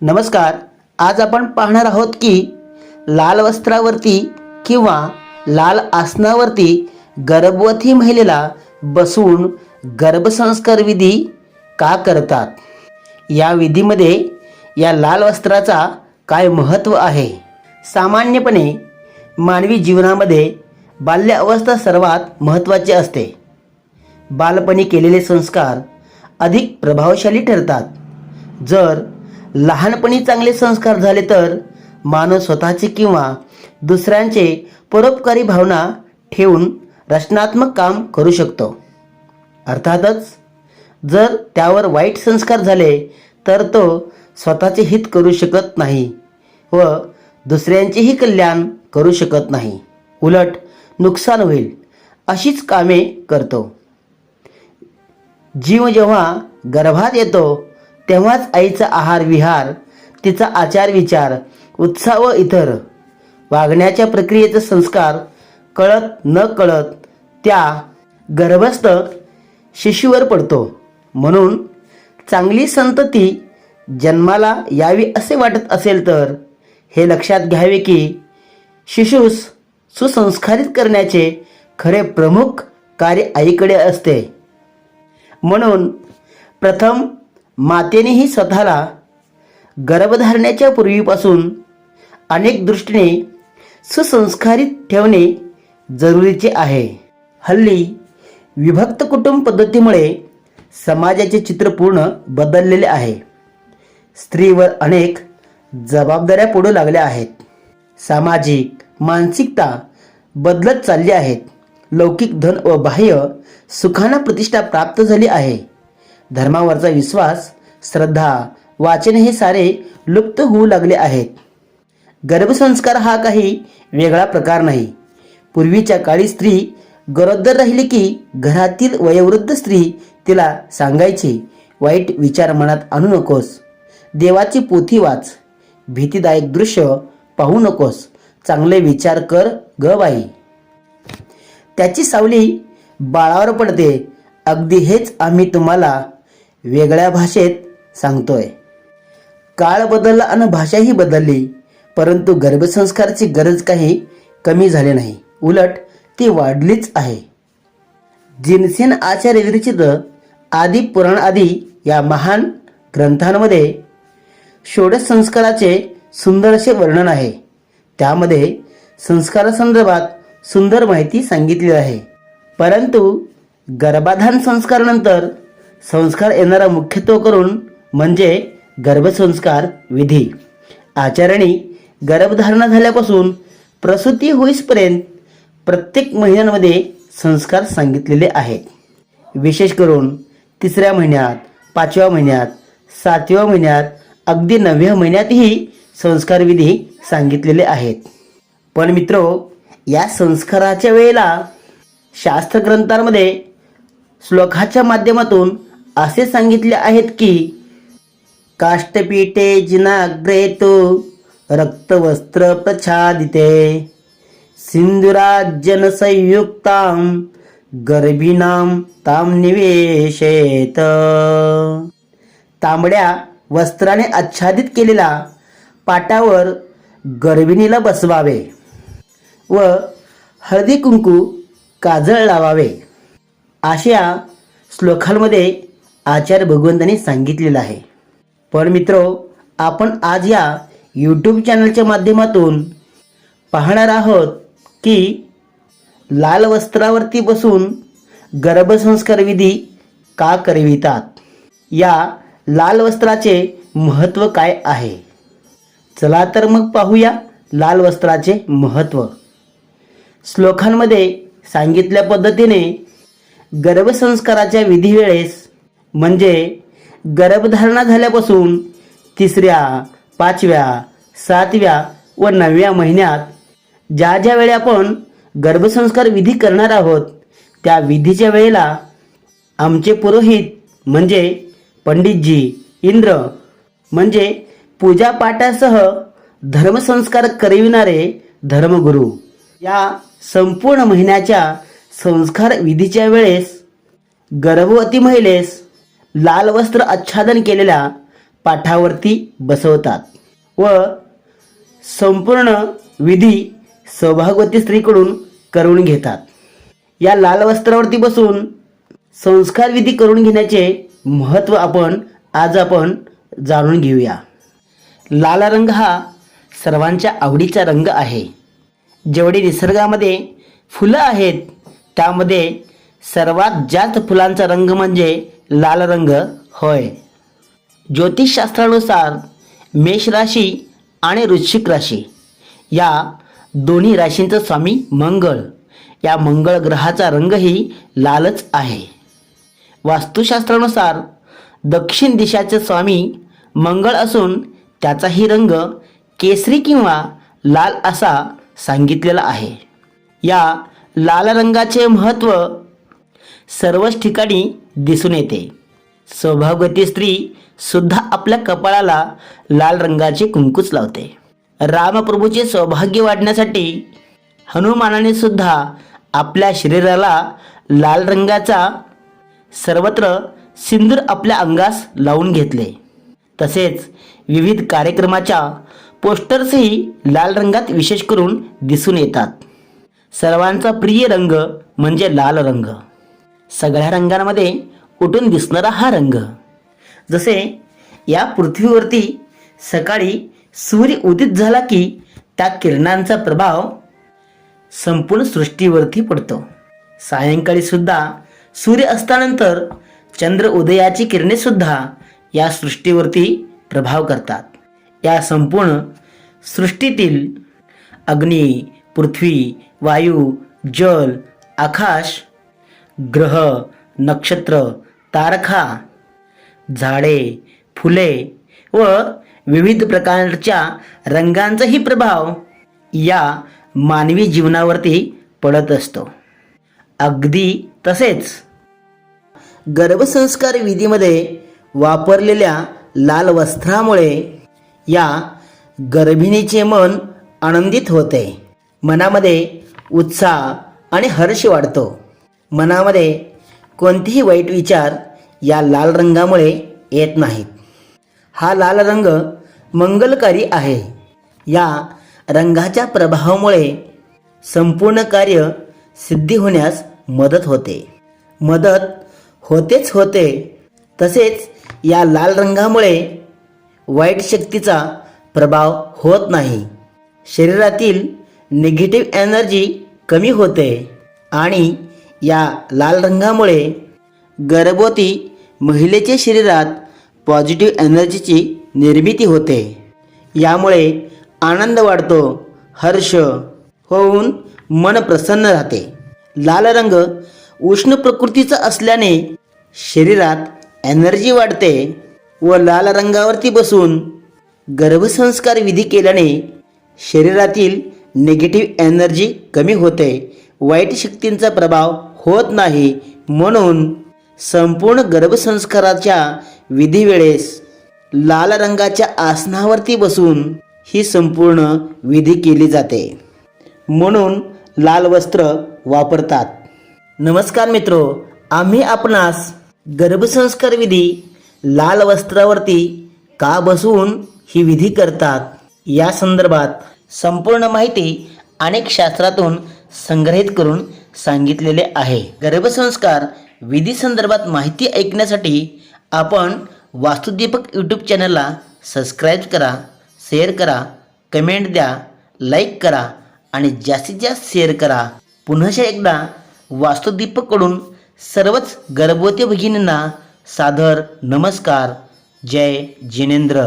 नमस्कार आज आपण पाहणार आहोत की लाल वस्त्रावरती किंवा लाल आसनावरती गर्भवती महिलेला बसून गर्भसंस्कार विधी का करतात? या विधीमध्ये या लाल वस्त्राचा काय महत्त्व आहे? सामान्यपणे मानवी जीवनामध्ये बाल्यावस्था सर्वात महत्त्वाची असते. बालपणी केलेले संस्कार अधिक प्रभावशाली ठरतात. जर लहानपणी चांगले संस्कार झाले तर माणूस स्वतःचे किंवा दुसऱ्यांचे परोपकारी भावना ठेवून रचनात्मक काम करू शकतो. अर्थातच जर त्यावर वाईट संस्कार झाले तर तो स्वतःचे हित करू शकत नाही व दुसऱ्यांचेही कल्याण करू शकत नाही. उलट नुकसान होईल अशीच कामे करतो. जीव जेव्हा गर्भात येतो तेव्हाच आईचा आहार विहार तिचा आचार विचार उत्साह व इतर. वागण्याच्या प्रक्रियेचा संस्कार कळत न कळत त्या गर्भस्थ शिशूवर पडतो. म्हणून चांगली संतती जन्माला यावी असे वाटत असेल तर हे लक्षात घ्यावे की शिशूस सुसंस्कारित करण्याचे खरे प्रमुख कार्य आईकडे असते. म्हणून प्रथम मातेनेही स्वतःला गर्भधारण्याच्या पूर्वीपासून अनेक दृष्टीने सुसंस्कारित ठेवणे जरुरीचे आहे. हल्ली विभक्त कुटुंब पद्धतीमुळे समाजाचे चित्र पूर्ण बदललेले आहे. स्त्रीवर अनेक जबाबदाऱ्या पडू लागल्या आहेत. सामाजिक मानसिकता बदलत चालली आहेत. लौकिक धन व बाह्य सुखांना प्रतिष्ठा प्राप्त झाली आहे. धर्मावरचा विश्वास श्रद्धा वाचन हे सारे लुप्त होऊ लागले आहेत. गर्भसंस्कार हा काही वेगळा प्रकार नाही. पूर्वीच्या काळी स्त्री गरोदर राहिली की घरातील वयोवृद्ध स्त्री तिला सांगायची वाईट विचार मनात आणू नकोस. देवाची पोथी वाच. भीतीदायक दृश्य पाहू नकोस. चांगले विचार कर ग बाई. त्याची सावली बाळावर पडते. अगदी हेच आम्ही तुम्हाला वेगळ्या भाषेत सांगतोय. काळ बदलला आणि भाषाही बदलली परंतु गर्भसंस्काराची गरज काही कमी झाली नाही. उलट ती वाढलीच आहे. जिनसेन आचार्य विरचित आदी पुराण आदी या महान ग्रंथांमध्ये षोडश संस्काराचे सुंदर असे वर्णन आहे. त्यामध्ये संस्कारासंदर्भात सुंदर माहिती सांगितली आहे. परंतु गर्भाधान संस्कारानंतर संस्कार येणारा मुख्यत्व करून म्हणजे गर्भसंस्कार विधी. आचार्यांनी गर्भधारणा झाल्यापासून प्रसूती होईसपर्यंत प्रत्येक महिन्यांमध्ये संस्कार सांगितलेले आहेत. विशेष करून तिसऱ्या महिन्यात पाचव्या महिन्यात सातव्या महिन्यात अगदी नवव्या महिन्यातही संस्कार विधी सांगितलेले आहेत. पण मित्रो या संस्काराच्या वेळेला शास्त्रग्रंथांमध्ये श्लोकाच्या माध्यमातून असे सांगितले आहेत की काष्टपीठे जिनाग्रेतो रक्तवस्त्र प्रच्छादिते सिंधुराजन संयुक्तां गर्भिणां ताम निवेशेत। तांबड्या वस्त्राने आच्छादित केलेला पाटावर गर्भिणीला बसवावे व हळदी कुंकू काजळ लावावे. अशा श्लोकांमध्ये आचार्य भगवंतांनी सांगितलेलं आहे. पण मित्रो आपण आज या यूट्यूब चॅनलच्या माध्यमातून पाहणार आहोत की लाल वस्त्रावरती बसून गर्भसंस्कार विधी का करवितात? या लाल वस्त्राचे महत्त्व काय आहे? चला तर मग पाहूया लाल वस्त्राचे महत्त्व. श्लोकांमध्ये सांगितल्या पद्धतीने गर्भसंस्काराच्या विधीवेळेस म्हणजे गर्भधारणा झाल्यापासून तिसऱ्या पाचव्या सातव्या व नवव्या महिन्यात ज्या ज्या वेळी आपण गर्भसंस्कार विधी करणार आहोत त्या विधीच्या वेळेला आमचे पुरोहित म्हणजे पंडितजी इंद्र म्हणजे पूजापाठासह धर्मसंस्कार करविणारे धर्मगुरू. या संपूर्ण महिन्याच्या संस्कार विधीच्या वेळेस गर्भवती महिलेस लाल वस्त्र आच्छादन केलेल्या पाठावरती बसवतात व संपूर्ण विधी सौभागवती स्त्रीकडून करून घेतात. या लाल वस्त्रावरती बसून संस्कार विधी करून घेण्याचे महत्त्व आपण आज आपण जाणून घेऊया. लाल रंग हा सर्वांच्या आवडीचा रंग आहे. जेवढे निसर्गामध्ये फुलं आहेत त्यामध्ये सर्वात जास्त फुलांचा रंग म्हणजे लाल रंग होय. ज्योतिषशास्त्रानुसार मेष राशी आणि वृश्चिक राशी या दोन्ही राशींचं स्वामी मंगळ. या मंगळ ग्रहाचा रंगही लालच आहे. वास्तुशास्त्रानुसार दक्षिण दिशाचे स्वामी मंगळ असून त्याचाही रंग केसरी किंवा लाल असा सांगितलेला आहे. या लाल रंगाचे महत्त्व सर्वच ठिकाणी दिसून येते. सौभाग्यवती स्त्री सुद्धा आपल्या कपाळाला लाल रंगाचे कुंकूच लावते. रामप्रभूचे सौभाग्य वाढण्यासाठी हनुमानाने सुद्धा आपल्या शरीराला लाल रंगाचा सर्वत्र सिंदूर आपल्या अंगास लावून घेतले. तसेच विविध कार्यक्रमाच्या पोस्टर्सही लाल रंगात विशेष करून दिसून येतात. सर्वांचा प्रिय रंग म्हणजे लाल रंग. सगळ्या रंगांमध्ये उठून दिसणारा हा रंग. जसे या पृथ्वीवरती सकाळी सूर्य उदित झाला की त्या किरणांचा प्रभाव संपूर्ण सृष्टीवरती पडतो. सायंकाळी सुद्धा सूर्य असतानंतर चंद्र उदयाची किरणे सुद्धा या सृष्टीवरती प्रभाव करतात. या संपूर्ण सृष्टीतील अग्नी पृथ्वी वायू जल आकाश ग्रह नक्षत्र तारखा झाडे फुले व विविध प्रकारच्या रंगांचाही प्रभाव या मानवी जीवनावरती पडत असतो. अगदी तसेच गर्भसंस्कार विधीमध्ये वापरलेल्या लाल वस्त्रामुळे या गर्भिणीचे मन आनंदित होते. मनामध्ये उत्साह आणि हर्ष वाढतो. मनामध्ये कोणतेही वाईट विचार या लाल रंगामुळे येत नाहीत. हा लाल रंग मंगलकारी आहे. या रंगाच्या प्रभावामुळे संपूर्ण कार्य सिद्धी होण्यास मदत होते. मदत होतेच होते. तसेच या लाल रंगामुळे वाईट शक्तीचा प्रभाव होत नाही. शरीरातील निगेटिव्ह एनर्जी कमी होते आणि या लाल रंगामुळे गर्भवती महिलेच्या शरीरात पॉझिटिव्ह एनर्जीची निर्मिती होते. यामुळे आनंद वाढतो हर्ष होऊन मन प्रसन्न राहते. लाल रंग उष्ण प्रकृतीचा असल्याने शरीरात एनर्जी वाढते व लाल रंगावरती बसून गर्भसंस्कार विधी केल्याने शरीरातील निगेटिव्ह एनर्जी कमी होते. वाईट शक्तींचा प्रभाव होत नाही म्हणून संपूर्ण गर्भसंस्काराच्या विधीवेळेस लाल रंगाच्या आसनावरती बसून ही संपूर्ण विधी केली जाते. म्हणून लाल वस्त्र वापरतात. नमस्कार मित्रो आम्ही आपणास गर्भसंस्कार विधी लाल वस्त्रावरती का बसवून ही विधी करतात या संदर्भात संपूर्ण माहिती अनेक शास्त्रातून संग्रहित करून सांगितलेले आहे. गर्भसंस्कार विधी संदर्भात माहिती ऐकण्यासाठी आपण वास्तुदीपक यूट्यूब चॅनलला सबस्क्राईब करा शेअर करा कमेंट द्या लाईक करा आणि जास्तीत जास्त शेअर करा. पुन्हाशा एकदा वास्तुदीपकडून सर्वच गर्भवती भगिनींना सादर नमस्कार. जय जिनेंद्र.